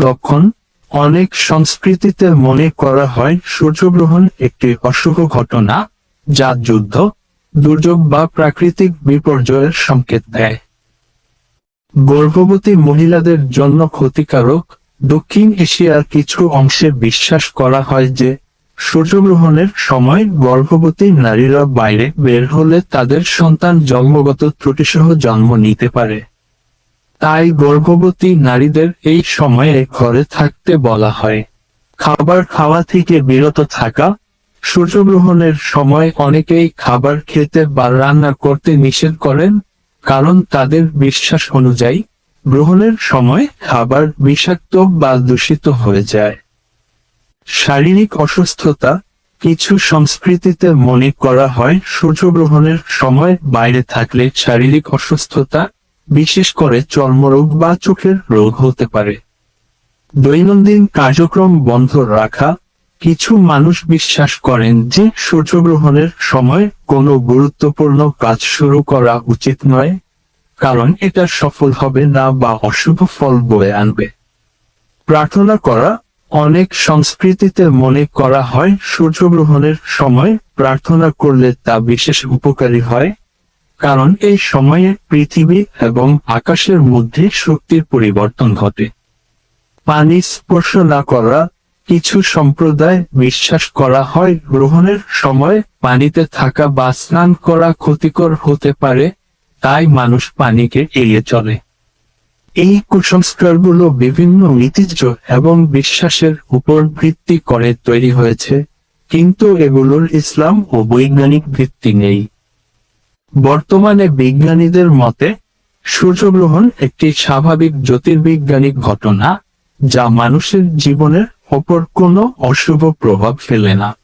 লক্ষণ অনেক সংস্কৃতিতে মনে করা হয় সূর্যগ্রহণ একটি অশুভ ঘটনা, যা যুদ্ধ, দুর্যোগ বা প্রাকৃতিক বিপর্যয়ের সংকেত দেয়। গর্ভবতী মহিলাদের জন্য ক্ষতিকারক, দক্ষিণ এশিয়ার কিছু অংশে বিশ্বাস করা হয় যে, সূর্যগ্রহণের সময় গর্ভবতী নারীরা বাইরে বের হলে তাদের সন্তান জন্মগত ত্রুটিসহ জন্ম নিতে পারে। তাই গর্ভবতী নারীদের এই সময়ে ঘরে থাকতে বলা হয়। খাবার খাওয়া থেকে বিরত থাকা, সূর্যগ্রহণের সময় অনেকেই খাবার খেতে বা রান্না করতে নিষেধ করেন, কারণ তাদের বিশ্বাস অনুযায়ী গ্রহণের সময় খাবার বিষাক্ত বা দূষিত হয়ে যায়। শারীরিক অসুস্থতা কিছু সংস্কৃতিতে মনে করা হয় সূর্যগ্রহণের সময় বাইরে থাকলে শারীরিক অসুস্থতা বিশেষ করে চর্মরোগ বা চোখের রোগ হতে পারে। দৈনন্দিন কার্যক্রম বন্ধ রাখা, কিছু মানুষ বিশ্বাস করেন যে সূর্যগ্রহণের সময় কোনো গুরুত্বপূর্ণ কাজ শুরু করা উচিত নয়, কারণ এটা সফল হবে না বা অশুভ ফল বয়ে আনবে। প্রার্থনা করা, অনেক সংস্কৃতিতে মনে করা হয় সূর্যগ্রহণের সময় প্রার্থনা করলে তা বিশেষ উপকারী হয়। কারণ এই সময়ে পৃথিবী এবং আকাশের মধ্যে শক্তির পরিবর্তন ঘটে। পানি স্পর্শ না করা, কিছু সম্প্রদায় বিশ্বাস করা হয়, গ্রহণের সময় পানিতে থাকা বা স্নান করা ক্ষতিকর হতে পারে, তাই মানুষ পানিকে এড়িয়ে চলে। এই কুসংস্কারগুলো বিভিন্ন ঐতিহ্য এবং বিশ্বাসের উপর ভিত্তি করে তৈরি হয়েছে, কিন্তু এগুলোর ইসলাম ও বৈজ্ঞানিক ভিত্তি নেই। বর্তমানে বিজ্ঞানীদের মতে, সূর্যগ্রহণ একটি স্বাভাবিক জ্যোতির্বিজ্ঞানিক ঘটনা, যা মানুষের জীবনের ওপর কোনো অশুভ প্রভাব ফেলে না।